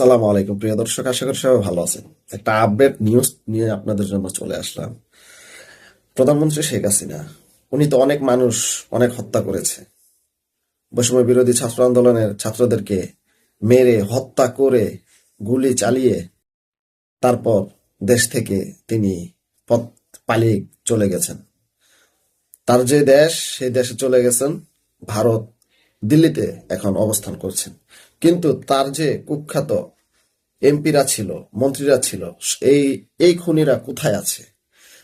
সালাম আলাইকুম। প্রিয় দর্শক, আশা করি সবাই ভালো আছেন। একটা আপডেট নিউজ নিয়ে আপনাদের জন্য চলে আসলাম। প্রধানমন্ত্রী শেখ হাসিনা, উনি তো অনেক মানুষ অনেক হত্যা করেছে। বৈষম্য বিরোধী ছাত্র আন্দোলনের ছাত্রদেরকে মেরে, হত্যা করে, গুলি চালিয়ে তারপর দেশ থেকে তিনি পথ পালিয়ে চলে গেছেন। তার যে দেশ, সেই দেশে চলে গেছেন ভারত দিল্লিতে এখন অবস্থান করছেন। কিন্তু তার যে কুখ্যাত এমপিরা ছিল, মন্ত্রীরা ছিল, এই এই খুনিরা কোথায় আছে,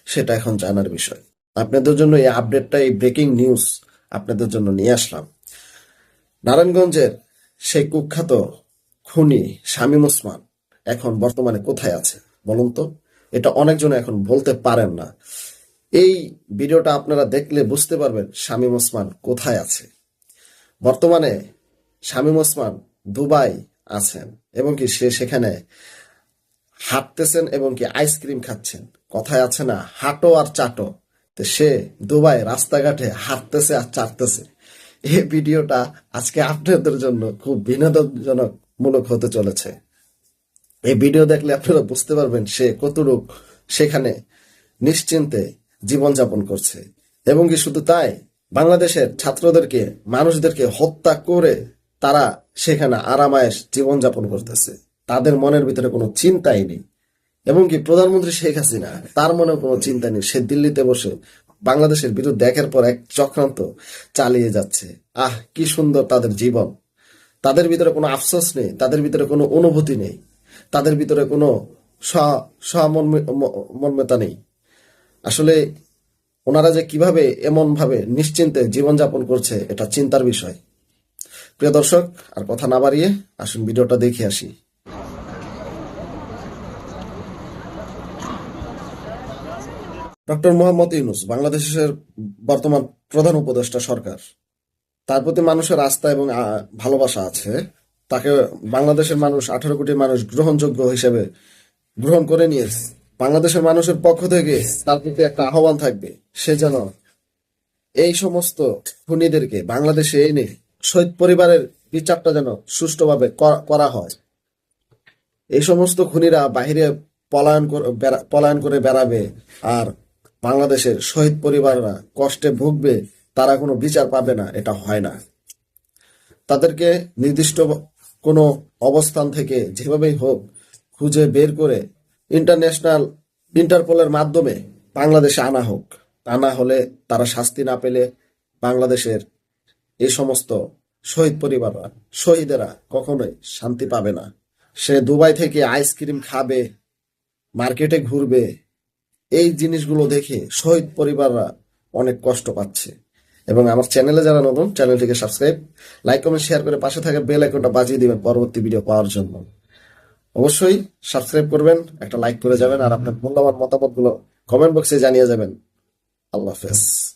সেটা এখন জানার বিষয়। আপনাদের জন্য এই আপডেটটা, এই ব্রেকিং নিউজ আপনাদের জন্য নিয়ে আসলাম। নারায়ণগঞ্জের সেই কুখ্যাত খুনি শামীম ওসমান এখন বর্তমানে কোথায় আছে, বলুন তো? এটা অনেকজন এখন বলতে পারেন না। এই ভিডিওটা আপনারা দেখলে বুঝতে পারবেন শামীম ওসমান কোথায় আছে। বর্তমানে শামীম ওসমান দুবাই আছেন, এবং কি সে সেখানে হাঁটতেছেন এবং কি আইসক্রিম খাচ্ছেন। কথায় আছে না, হাঁটো আর চাটো। তো সে দুবাই রাস্তাঘাটে হাঁটতেছে আর চাটতেছে। এই ভিডিওটা আজকে আপনাদের জন্য খুব বিনোদনজনক মূলক হতে চলেছে। এই ভিডিও দেখলে আপনারা বুঝতে পারবেন সে কতটুক সেখানে নিশ্চিন্তে জীবনযাপন করছে। এবং কি শুধু তাই বাংলাদেশের ছাত্রদেরকে, মানুষদেরকে হত্যা করে তারা সেখানে আরামায়েশ জীবনযাপন করতেছে। তাদের মনের ভিতরে কোনো চিন্তাই নেই। এবং কি প্রধানমন্ত্রী শেখ হাসিনা, তার মনে কোনো চিন্তা নেই। সে দিল্লিতে বসে বাংলাদেশের বিরুদ্ধে একের পর এক চক্রান্ত চালিয়ে যাচ্ছে। আহ, কি সুন্দর তাদের জীবন। তাদের ভিতরে কোনো আফসোস নেই, তাদের ভিতরে কোনো অনুভূতি নেই। তাদের ভিতরে কোনো স্ব- স্বমর্মিতা নেই। আসলে ওনারা যে কীভাবে এমন ভাবে নিশ্চিন্তে জীবনযাপন করছে, এটা চিন্তার বিষয়। প্রিয় দর্শক, আর কথা না বাড়িয়ে আসুন ভিডিওটা দেখে আসি। ডক্টর মোহাম্মদ ইউনুস, বাংলাদেশের বর্তমান প্রধান উপদেষ্টা সরকার। তার প্রতি মানুষের আস্থা এবং ভালোবাসা আছে। তাকে বাংলাদেশের মানুষ, আঠারো কোটি মানুষ গ্রহণযোগ্য হিসেবে গ্রহণ করে নিয়েছে বাংলাদেশের মানুষের পক্ষ থেকে তার প্রতি একটা আহ্বান থাকবে। সে যেন এই সমস্ত খুনিদেরকে বাংলাদেশে এনে শহীদ পরিবারের বিচারটা যেন সুষ্ঠুভাবে করা হয়। এই সমস্ত খুনিরা বাহিরে পলায়ন পলায়ন করে বেড়াবে আর বাংলাদেশের শহীদ পরিবাররা কষ্টে ভুগবে তারা কোনো বিচার পাবে না এটা হয় না। তাদেরকে নির্দিষ্ট কোনো অবস্থান থেকে যেভাবেই হোক খুঁজে বের করে ইন্টারন্যাশনাল ইন্টারপোলের মাধ্যমে বাংলাদেশে আনা হোক, তা না হলে তারা শাস্তি না পেলে বাংলাদেশের এই সমস্ত শহীদ পরিবাররা, শহীদেরা কখনোই শান্তি পাবে না। সে দুবাই থেকে আইসক্রিম খাবে, মার্কেটে ঘুরবে, এই জিনিসগুলো দেখে শহীদ পরিবাররা অনেক কষ্ট পাচ্ছে। এবং আমার চ্যানেলে যারা নতুন, চ্যানেলটিকে সাবস্ক্রাইব লাইক কমেন্ট শেয়ার করে পাশে থাকা বেল আইকনটা বাজিয়ে দিবেন পরবর্তী ভিডিও পাওয়ার জন্য। অবশ্যই সাবস্ক্রাইব করবেন, একটা লাইক করে যাবেন, আর আপনার মূল্যবান মতামতগুলো কমেন্ট বক্সে জানিয়ে যাবেন। আল্লাহ হাফেজ।